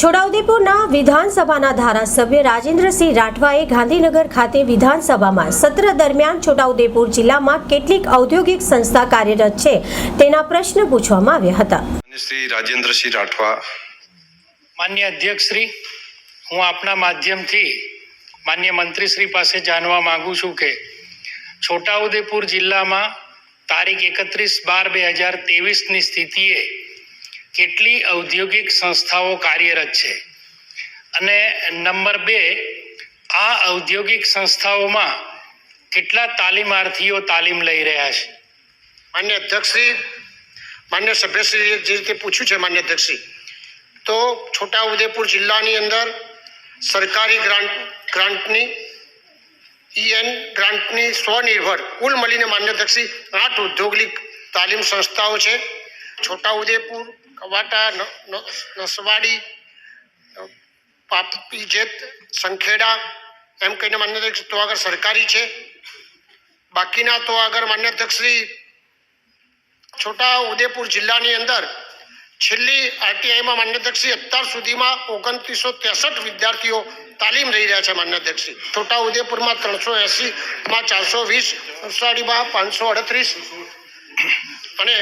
છોટાઉદેપુરના વિધાનસભાના ધારાસભ્ય રાજેન્દ્રસિંહ રાઠવાએ ગાંધીનગર ખાતે વિધાનસભામાં સત્ર દરમિયાન છોટાઉદેપુર જિલ્લામાં કેટલીક ઔદ્યોગિક સંસ્થા કાર્યરત છે તેના પ્રશ્ન પૂછવામાં આવ્યા હતા. શ્રી રાજેન્દ્રસિંહ રાઠવા. માન્ય અધ્યક્ષશ્રી હું આપના માધ્યમથી માન્ય મંત્રી શ્રી પાસે જાણવા માંગુ છું કે છોટાઉદેપુર જિલ્લામાં તારીખ એકત્રીસ બાર બે હજાર ત્રેવીસની સ્થિતિએ કેટલી ઔદ્યોગિક સંસ્થાઓ કાર્યરત છે? અને નંબર બે, આ ઔદ્યોગિક સંસ્થાઓમાં કેટલા તાલીમાર્થીઓ તાલીમ લઈ રહ્યા છે? માન્ય અધ્યક્ષશ્રી, માન્ય સભ્યશ્રી જે રીતે પૂછ્યું છે માન્ય અધ્યક્ષશ્રી, તો છોટાઉદેપુર જિલ્લાની અંદર સરકારી ગ્રાન્ટ, ગ્રાન્ટની, ઈએન ગ્રાન્ટની સ્વનિર્ભર, કુલ મળીને માન્ય અધ્યક્ષશ્રી આઠ ઉદ્યોગિક તાલીમ સંસ્થાઓ છે. છોટાઉદેપુર કવાટા નસવાડી પાપી જેત સંખેડા, એમ કહીને માન્ય તો આગળ સરકારી છે. બાકીના તો આગળ માન્ય છોટા ઉદેપુર જિલ્લાની અંદર છેલ્લી આરટીઆઈમાં માન્યધક્ષી અત્યાર સુધીમાં ઓગણત્રીસો ત્રેસઠ વિદ્યાર્થીઓ તાલીમ લઈ રહ્યા છે માન્યધક્ષી છોટા ઉદેપુરમાં ત્રણસો એંસીમાં ચારસો વીસ નવસારીમાં પાંચસો અડત્રીસ અને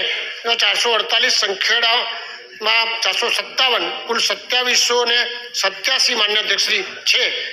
ચારસો અડતાલીસ સંખેડામાં ચારસો સત્તાવન કુલ સત્યાવીસો ને સત્યાસી માન્યધક્ષી છે.